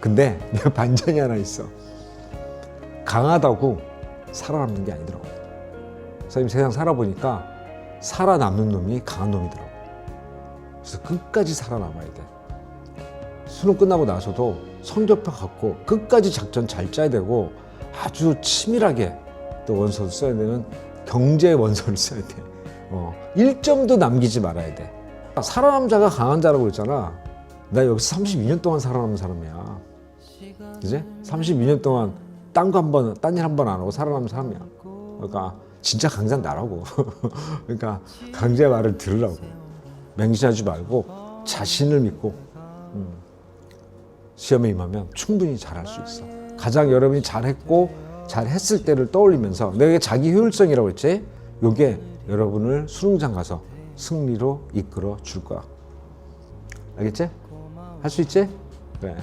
근데 내가 반전이 하나 있어. 강하다고 살아남는 게 아니더라고. 선생님 세상 살아보니까 살아남는 놈이 강한 놈이더라고. 그래서 끝까지 살아남아야 돼. 수능 끝나고 나서도 성적표 갖고 끝까지 작전 잘 짜야 되고 아주 치밀하게 또 원서를 써야 되는 경제 원서를 써야 돼. 어, 1점도 남기지 말아야 돼. 살아남자가 강한 자라고 그랬잖아. 나 여기서 32년 동안 살아남은 사람이야. 그지? 32년 동안 딴 거 한 번, 딴 일 한 번 안 하고 살아남은 사람이야. 그러니까 진짜 강자는 나라고. 그러니까 강자의 말을 들으라고. 맹신하지 말고 자신을 믿고 음, 시험에 임하면 충분히 잘할 수 있어. 가장 여러분이 잘했고 잘했을 때를 떠올리면서 내가 자기 효율성이라고 했지? 요게 여러분을 수능장 가서 승리로 이끌어 줄 거야. 알겠지? 할 수 있지? 그래.